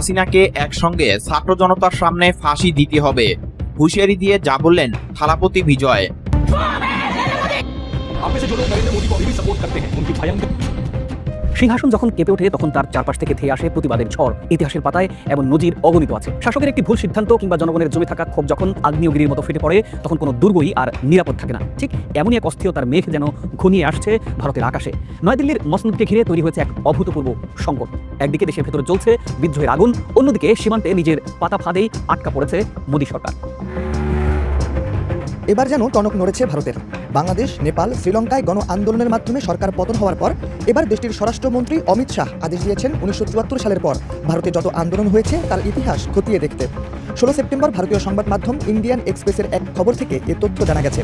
হাসিনাকে একসঙ্গে ছাত্র জনতার সামনে ফাঁসি দিতে হবে। হুঁশিয়ারি দিয়ে যা বললেন থালাপতি বিজয়। সিংহাসন যখন কেঁপে ওঠে, তখন তার চারপাশ থেকে ধেয়ে আসে প্রতিবাদের ঝড়। ইতিহাসের পাতায় এমন নজির অগণিত আছে। শাসকের একটি ভুল সিদ্ধান্ত কিংবা জনগণের জমে থাকা ক্ষোভ যখন আগ্নেয়গিরির মতো ফেটে পড়ে, তখন কোনো দুর্গই আর নিরাপদ থাকে না। ঠিক এমনই এক অস্থিরতার মেঘ যেন ঘনিয়ে আসছে ভারতের আকাশে। নয়াদিল্লির মসনদকে ঘিরে তৈরি হয়েছে এক অভূতপূর্ব সংকট। একদিকে দেশের ভেতরে চলছে বিদ্রোহের আগুন, অন্যদিকে সীমান্তে নিজের পাতা ফাঁদেই আটকা পড়েছে মোদী সরকার। এবার যেন টনক নড়েছে ভারতের। বাংলাদেশ, নেপাল, শ্রীলঙ্কায় গণ আন্দোলনের মাধ্যমে সরকার পতন হওয়ার পর এবার দেশটির স্বরাষ্ট্রমন্ত্রী অমিত শাহ আদেশ দিয়েছেন উনিশশো সালের পর। ভারতে যত আন্দোলন হয়েছে, তার ইতিহাস খতিয়ে দেখতে। ষোলো সেপ্টেম্বর ভারতীয় সংবাদ মাধ্যম ইন্ডিয়ান এক্সপ্রেসের এক খবর থেকে এ তথ্য জানা গেছে।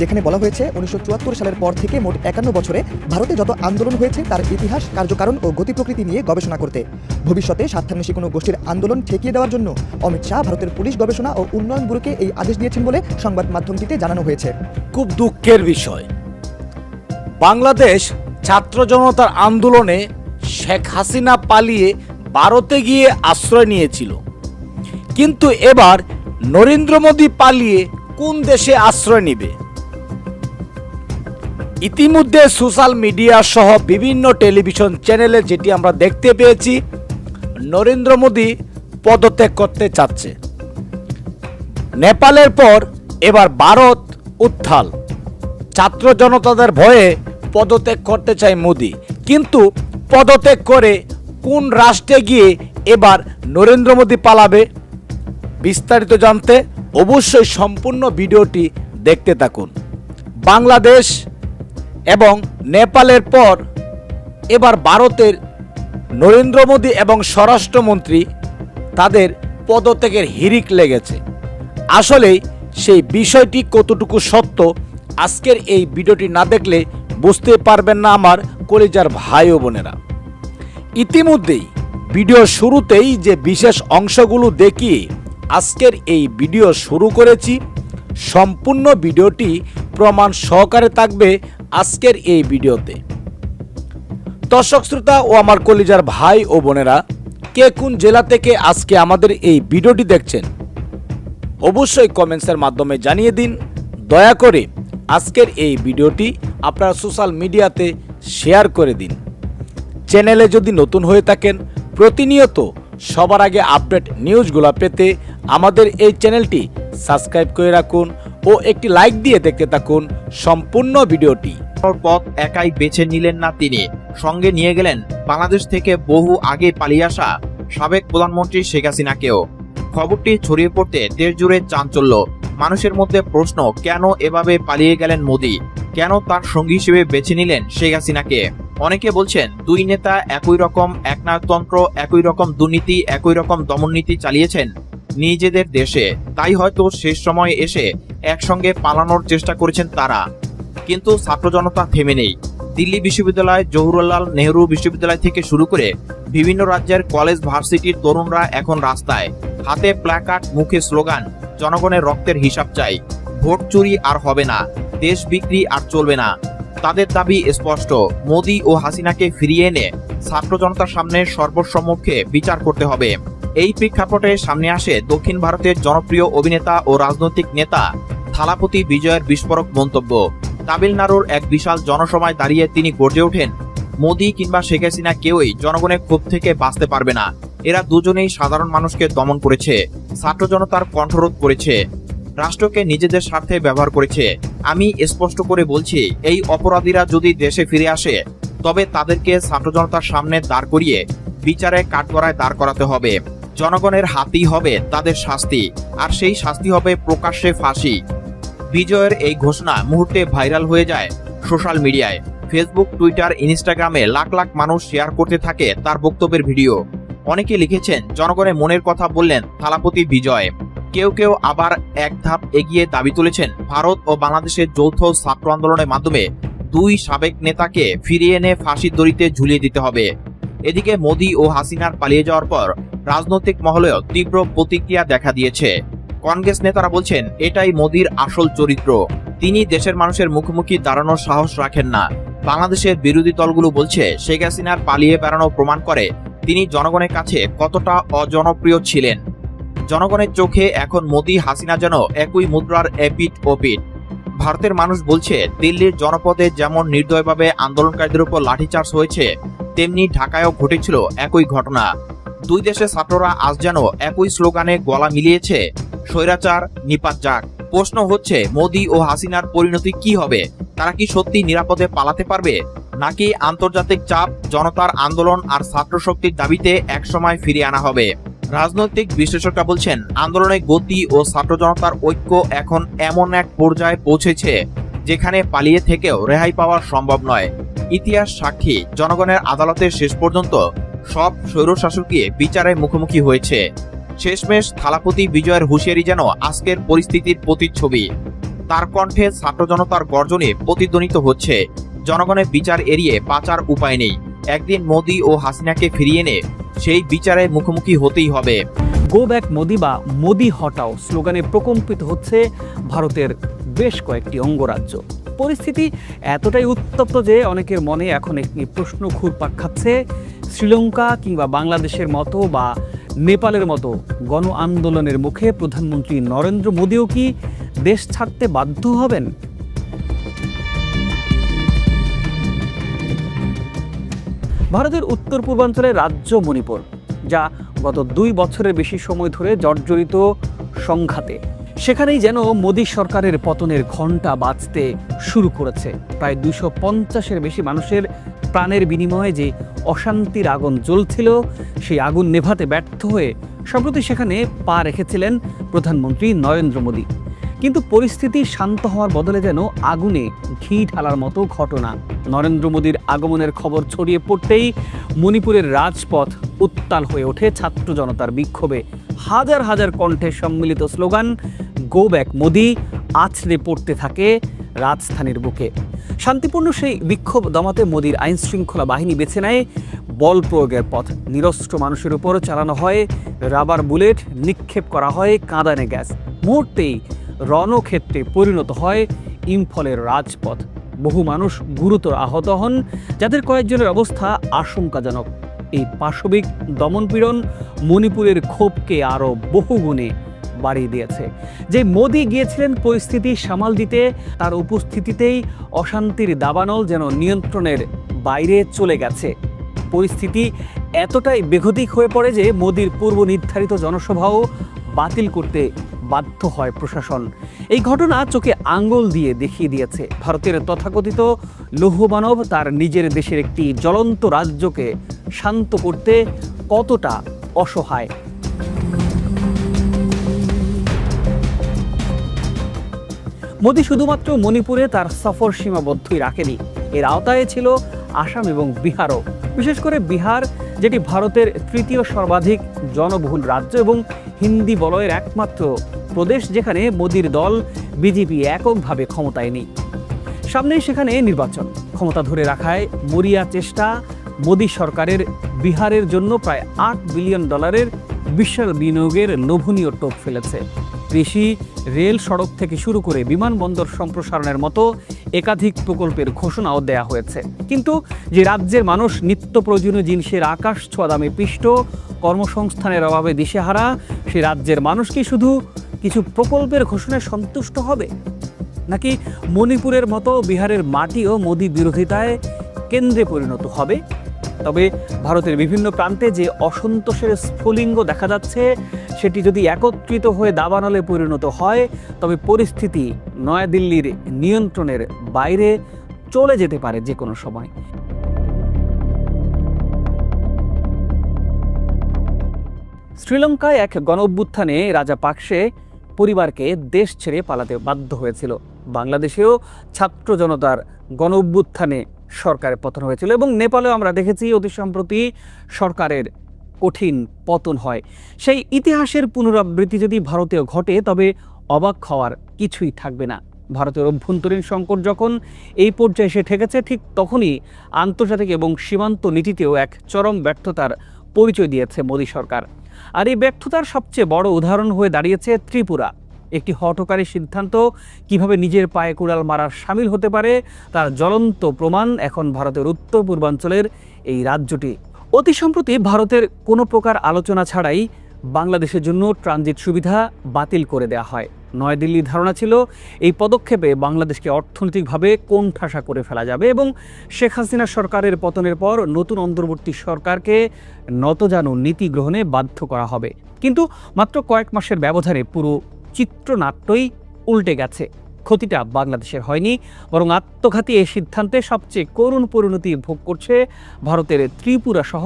যেখানে বলা হয়েছে, উনিশশো চুয়াত্তর সালের পর থেকে মোট একান্ন বছরে ভারতে যত আন্দোলন হয়েছে, তার ইতিহাস, কার্যকারণ ও গতি প্রকৃতি নিয়ে গবেষণা করতে। ভবিষ্যতে স্বার্থান্বেষী কোনো গোষ্ঠীর আন্দোলন ঠেকিয়ে দেওয়ার জন্য অমিত শাহ ভারতের পুলিশ গবেষণা ও উন্নয়ন ব্যুরোকে এই আদেশ দিয়েছেন বলে সংবাদ মাধ্যমটিতে জানানো হয়েছে। খুব দুঃখের বিষয়। বাংলাদেশ ছাত্র জনতার আন্দোলনে শেখ হাসিনা পালিয়ে ভারতে গিয়ে আশ্রয় নিয়েছিল। কিন্তু এবার নরেন্দ্র মোদী পালিয়ে কোন দেশে আশ্রয় নিবে? ইতিমধ্যে সোশ্যাল মিডিয়া সহ বিভিন্ন টেলিভিশন চ্যানেলে যেটি আমরা দেখতে পেয়েছি, নরেন্দ্র মোদী পদত্যাগ করতে চাচ্ছে। নেপালের পর এবার ভারত উত্থাল। ছাত্র জনতাদের ভয়ে পদত্যাগ করতে চায় মোদি। কিন্তু পদত্যাগ করে কোন রাষ্ট্রে গিয়ে এবার নরেন্দ্র মোদী পালাবে? বিস্তারিত জানতে অবশ্যই সম্পূর্ণ ভিডিওটি দেখতে থাকুন। বাংলাদেশ এবং নেপালের পর এবার ভারতের নরেন্দ্র মোদী এবং স্বরাষ্ট্রমন্ত্রী তাদের পদত্যাগের হিরিক লেগেছে। আসলেই সেই বিষয়টি কতটুকু সত্য আজকের এই ভিডিওটি না দেখলে বুঝতে পারবেন না আমার কলেজার ভাই ও বোনেরা। ইতিমধ্যেই ভিডিও শুরুতেই যে বিশেষ অংশগুলো দেখিয়ে আজকের এই ভিডিও শুরু করেছি। সম্পূর্ণ ভিডিওটি প্রমাণ সহকারে থাকবে আজকের এই ভিডিওতে। দর্শক, শ্রোতা ও আমার কলিজার ভাই ও বোনেরা, কে কোন জেলা থেকে আজকে আমাদের এই ভিডিওটি দেখছেন? অবশ্যই কমেন্টসের মাধ্যমে জানিয়ে দিন। দয়া করে আজকের এই ভিডিওটি আপনার সোশ্যাল মিডিয়াতে শেয়ার করে দিন। চ্যানেলে যদি নতুন হয়ে থাকেন, প্রতিনিয়ত সবার আগে আপডেট নিউজগুলো পেতে আমাদের এই চ্যানেলটি সাবস্ক্রাইব করে রাখুন ও একটি লাইক দিয়ে দেখতে থাকুন সম্পূর্ণ ভিডিওটি। পথ একাই বেছে নিলেন না তিনি। সঙ্গে নিয়ে গেলেন বাংলাদেশ থেকে বহু আগে পালিয়ে আসা সাবেক প্রধানমন্ত্রী শেখ হাসিনাকেও। খবরটি ছড়িয়ে পড়তে দেশ জুড়ে চাঞ্চল্য। মানুষের মধ্যে প্রশ্ন, কেন এভাবে পালিয়ে গেলেন মোদি? কেন তার সঙ্গী হিসেবে বেছে নিলেন শেখ হাসিনাকে? অনেকে বলছেন, দুই নেতা একই রকম একনায়কতন্ত্র, একই রকম দুর্নীতি, একই রকম দমননীতি চালিয়েছেন নিজেদের দেশে। তাই হয়তো শেষ সময়ে এসে একসঙ্গে পালানোর চেষ্টা করেছেন তারা। কিন্তু ছাত্র জনতা থেমে নেই। দিল্লি বিশ্ববিদ্যালয় জহুরলাল নেহরু বিশ্ববিদ্যালয় থেকে শুরু করে বিভিন্ন রাজ্যের কলেজ, ভার্সিটির তরুণরা এখন রাস্তায়। হাতে প্ল্যাকার্ড, মুখে স্লোগান, জনগণের রক্তের হিসাব চাই। ভোট চুরি আর হবে না। দেশ বিক্রি আর চলবে না। তাদের দাবি স্পষ্ট। মোদি ও হাসিনাকে ফিরিয়ে এনে ছাত্র জনতার সামনে সর্বসম্মুখে বিচার করতে হবে। এই প্রেক্ষাপটে সামনে আসে দক্ষিণ ভারতের জনপ্রিয় অভিনেতা ও রাজনৈতিক নেতা থালাপতি বিজয়ের বিস্ফোরক মন্তব্য। তামিলনাড়ুর এক বিশাল জনসভায় দাঁড়িয়ে তিনি গর্জে ওঠেন, মোদি কিংবা শেখ হাসিনা কেউই জনগণের ক্ষোভ থেকে বাঁচতে পারবে না। এরা দুজনেই সাধারণ মানুষকে দমন করেছে, ছাত্র জনতার কণ্ঠরোধ করেছে। রাষ্ট্রকে নিজেদের স্বার্থে ব্যবহার করেছে। আমি স্পষ্ট করে বলছি, এই অপরাধীরা যদি দেশে ফিরে আসে, তবে তাদেরকে ছাত্র জনতার সামনে দাঁড় করিয়ে বিচারে কাঠগড়ায় দাঁড় করাতে হবে। জনগণের হাতেই হবে তাদের শাস্তি, আর সেই শাস্তি হবে প্রকাশ্যে ফাঁসি। বিজয়ের এই ঘোষণা মুহূর্তে ভাইরাল হয়ে যায় সোশ্যাল মিডিয়ায়। ফেসবুক, টুইটার, ইনস্টাগ্রামে লাখ লাখ মানুষ শেয়ার করতে থাকে তার বক্তব্যের ভিডিও। অনেকে লিখেছেন, জনগণের মনের কথা বললেন থালাপতি বিজয়। কেউ কেউ আবার এক ধাপ এগিয়ে দাবি তুলেছেন ভারত ও বাংলাদেশের যৌথ ছাত্র আন্দোলনের মাধ্যমে দুই সাবেক নেতাকে ফিরিয়ে এনে ফাঁসির দড়িতে ঝুলিয়ে দিতে হবে। এদিকে মোদি ও হাসিনার পালিয়ে যাওয়ার পর রাজনৈতিক মহলেও তীব্র প্রতিক্রিয়া দেখা দিয়েছে। কংগ্রেস নেতারা বলছেন, এটাই মোদির আসল চরিত্র। তিনি দেশের মানুষের মুখোমুখি দাঁড়ানোর সাহস রাখেন না। বাংলাদেশের বিরোধী দলগুলো বলছে, শেখ হাসিনার পালিয়ে বেড়ানো প্রমাণ করে তিনি জনগণের কাছে কতটা অজনপ্রিয় ছিলেন। জনগণের চোখে এখন মোদি হাসিনা যেন একই মুদ্রার এপিট ওপিট ভারতের মানুষ বলছে, দিল্লির জনপদে যেমন নির্দয়ভাবে আন্দোলনকারীদের উপর লাঠিচার্জ হয়েছে, তেমনি ঢাকায়ও ঘটেছিল একই ঘটনা। দুই দেশের ছাত্ররা আজ যেন একই স্লোগানে গলা মিলিয়েছে, স্বৈরাচার, নিপাত যাক। প্রশ্ন হচ্ছে, মোদি ও হাসিনার পরিণতি কি হবে? তারা কি সত্যি নিরাপদে পালাতে পারবে? নাকি আন্তর্জাতিক চাপ, জনতার আন্দোলন আর ছাত্র শক্তির দাবিতে একসময় ফিরিয়ে আনা হবে? রাজনৈতিক বিশ্লেষকরা বলছেন আন্দোলনের গতি ও ছাত্র জনতার ঐক্য এখন এমন এক পর্যায়ে পৌঁছেছে যেখানে পালিয়ে থেকেও রেহাই পাওয়া সম্ভব নয়। ইতিহাস সাক্ষী, জনগণের আদালতে শেষ পর্যন্ত সব স্বৈরশাসকই বিচারের মুখোমুখি হয়েছে। শেষমেশ থালাপতি বিজয়ের হুঁশিয়ারি যেন আজকের পরিস্থিতির প্রতিচ্ছবি। তার কণ্ঠে ছাত্র জনতার গর্জনে প্রতিধ্বনিত হচ্ছে। জনগণের বিচার এড়িয়ে বাঁচার উপায় নেই। একদিন মোদি ও হাসিনাকে ফিরিয়ে এনে সেই বিচারের মুখোমুখি হতেই হবে। গো ব্যাক মোদি বা মোদি হটাও স্লোগানে প্রকম্পিত হচ্ছে ভারতের বেশ কয়েকটি অঙ্গরাজ্য। পরিস্থিতি এতটাই উত্তপ্ত যে অনেকের মনে এখন একটি প্রশ্ন ঘুরপাক খাচ্ছে, শ্রীলঙ্কা কিংবা বাংলাদেশের মতো বা নেপালের মতো গণ আন্দোলনের মুখে প্রধানমন্ত্রী নরেন্দ্র মোদীও কি দেশ ছাড়তে বাধ্য হবেন? ভারতের উত্তর পূর্বাঞ্চলের রাজ্য মণিপুর, যা গত দুই বছরের বেশি সময় ধরে জর্জরিত সংঘাতে। সেখানেই যেন মোদী সরকারের পতনের ঘণ্টা বাজতে শুরু করেছে। প্রায় দুশো পঞ্চাশের বেশি মানুষের প্রাণের বিনিময়ে যে অশান্তির আগুন জ্বলছিল, সেই আগুন নেভাতে ব্যর্থ হয়ে সম্প্রতি সেখানে পা রেখেছিলেন প্রধানমন্ত্রী নরেন্দ্র মোদী। কিন্তু পরিস্থিতি শান্ত হওয়ার বদলে যেন আগুনে ঘি ঢালার মতো ঘটনা। নরেন্দ্র মোদীর আগমনের খবর ছড়িয়ে পড়তেই মণিপুরের রাজপথ উত্তাল হয়ে ওঠে ছাত্র জনতার বিক্ষোভে। হাজার হাজার কণ্ঠে সম্মিলিত স্লোগান গো ব্যাক মোদি। আছড়ে পড়তে থাকে রাজধানীর বুকে। শান্তিপূর্ণ সেই বিক্ষোভ দমাতে মোদির আইন শৃঙ্খলা বাহিনী বেছে নেয় বল প্রয়োগের পথ। নিরস্ত্র মানুষের উপর চালানো হয় রাবার বুলেট, নিক্ষেপ করা হয় কাঁদানে গ্যাস। মুহূর্তেই রণক্ষেত্রে পরিণত হয় ইম্ফলের রাজপথ। বহু মানুষ গুরুতর আহত হন, যাদের কয়েকজনের অবস্থা আশঙ্কাজনক। এই পাশবিক দমনপীড়ন মণিপুরের ক্ষোভকে আরও বহুগুণে বাড়িয়ে দিয়েছে। যে মোদি গিয়েছিলেন পরিস্থিতি সামাল দিতে, তার উপস্থিতিতেই অশান্তির দাবানল যেন নিয়ন্ত্রণের বাইরে চলে গেছে। পরিস্থিতি এতটাই বেগতিক হয়ে পড়ে যে মোদির পূর্ব নির্ধারিত জনসভাও বাতিল করতে বাধ্য হয় প্রশাসন। এই ঘটনা চোখে আঙ্গুল দিয়ে দেখিয়ে দিয়েছে। ভারতের তথাকথিত লৌহমানব তার নিজের দেশের একটি জ্বলন্ত রাজ্যকে শান্ত করতে কতটা অসহায়। মোদী শুধুমাত্র মণিপুরে তার সফর সীমাবদ্ধই রাখেনি। এর আওতায় ছিল আসাম এবং বিহারও। বিশেষ করে বিহার যেটি ভারতের তৃতীয় সর্বাধিক জনবহুল রাজ্য এবং হিন্দি বলয়ের একমাত্র প্রদেশ যেখানে মোদির দল বিজেপি এককভাবে ক্ষমতায় নেই। সামনেই সেখানে নির্বাচন। ক্ষমতা ধরে রাখায় মরিয়া চেষ্টা মোদী সরকারের বিহারের জন্য প্রায় আট বিলিয়ন ডলারের বিশাল বিনিয়োগের লোভনীয় টোপ ফেলেছে। কৃষি রেল সড়ক থেকে শুরু করে বিমানবন্দর সম্প্রসারণের মতো একাধিক প্রকল্পের ঘোষণাও দেয়া হয়েছে। কিন্তু যে রাজ্যের মানুষ নিত্য প্রয়োজনীয় জিনিসের আকাশ ছোঁয়া দামে পিষ্ট, কর্মসংস্থানের অভাবে দিশেহারা, সে রাজ্যের মানুষ কি শুধু কিছু প্রকল্পের ঘোষণায় সন্তুষ্ট হবে? নাকি মণিপুরের মতো বিহারের মাটিও মোদি বিরোধিতায় কেন্দ্রে পরিণত হবে? তবে ভারতের বিভিন্ন প্রান্তে যে অসন্তোষের স্ফুলিঙ্গ দেখা যাচ্ছে সেটি যদি একত্রিত হয়ে দাবানলে পরিণত হয়, তবে পরিস্থিতি নয়াদিল্লির নিয়ন্ত্রণের বাইরে চলে যেতে পারে যে কোনো সময়। শ্রীলঙ্কায় এক গণ অভ্যুত্থানে রাজা পাকসে পরিবারকে দেশ ছেড়ে পালাতে বাধ্য হয়েছিল। বাংলাদেশেও ছাত্র জনতার গণ অভ্যুত্থানে সরকারের পতন হয়েছিল এবং নেপালেও আমরা দেখেছি অতি সম্প্রতি সরকারের কঠিন পতন হয়। সেই ইতিহাসের পুনরাবৃত্তি যদি ভারতেও ঘটে, তবে অবাক হওয়ার কিছুই থাকবে না। ভারতের অভ্যন্তরীণ সংকট যখন এই পর্যায়ে এসে ঠেকেছে, ঠিক তখনই আন্তর্জাতিক এবং সীমান্ত নীতিতেও এক চরম ব্যর্থতার পরিচয় দিয়েছে মোদী সরকার। আর এই ব্যর্থতার সবচেয়ে বড় উদাহরণ হয়ে দাঁড়িয়েছে ত্রিপুরা। একটি হটকারী সিদ্ধান্ত কীভাবে নিজের পায়ে কুড়াল মারার সামিল হতে পারে, তার জ্বলন্ত প্রমাণ এখন ভারতের উত্তর পূর্বাঞ্চলের এই রাজ্যটি। অতি সম্প্রতি ভারতের কোনো প্রকার আলোচনা ছাড়াই বাংলাদেশের জন্য ট্রানজিট সুবিধা বাতিল করে দেওয়া হয়। নয়াদিল্লির ধারণা ছিল এই পদক্ষেপে বাংলাদেশকে অর্থনৈতিকভাবে কোণঠাসা করে ফেলা যাবে এবং শেখ হাসিনা সরকারের পতনের পর নতুন অন্তর্বর্তী সরকারকে নতজানু নীতি গ্রহণে বাধ্য করা হবে। কিন্তু মাত্র কয়েক মাসের ব্যবধানে পুরো চিত্রনাট্যই উল্টে গেছে। ক্ষতিটা বাংলাদেশের হয়নি, বরং আত্মঘাতী এই সিদ্ধান্তে সবচেয়ে করুণ পরিণতি ভোগ করছে ভারতের ত্রিপুরা সহ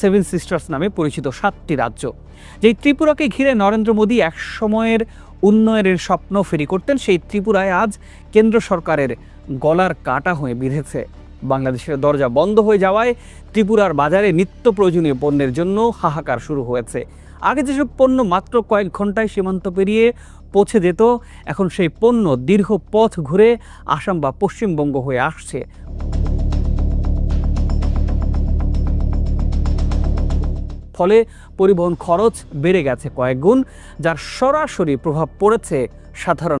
সেভেন সিস্টার্স নামে পরিচিত সাতটি রাজ্য। যেই ত্রিপুরাকে ঘিরে নরেন্দ্র মোদী এক সময়ের উন্নয়নের স্বপ্ন ফেরি করতেন, সেই ত্রিপুরায় আজ কেন্দ্র সরকারের গলার কাটা হয়ে বিঁধেছে। বাংলাদেশের দরজা বন্ধ হয়ে যাওয়ায় ত্রিপুরার বাজারে নিত্য প্রয়োজনীয় পণ্যের জন্য হাহাকার শুরু হয়েছে। আগে যেসব পণ্য মাত্র কয়েক ঘন্টায় সীমান্ত পেরিয়ে পৌঁছে যেত, এখন সেই পণ্য দীর্ঘ পথ ঘুরে আসাম বা পশ্চিমবঙ্গ হয়ে আসছে। ফলে পরিবহন খরচ বেড়ে গেছে কয়েক গুণ, যার সরাসরি প্রভাব পড়েছে সাধারণ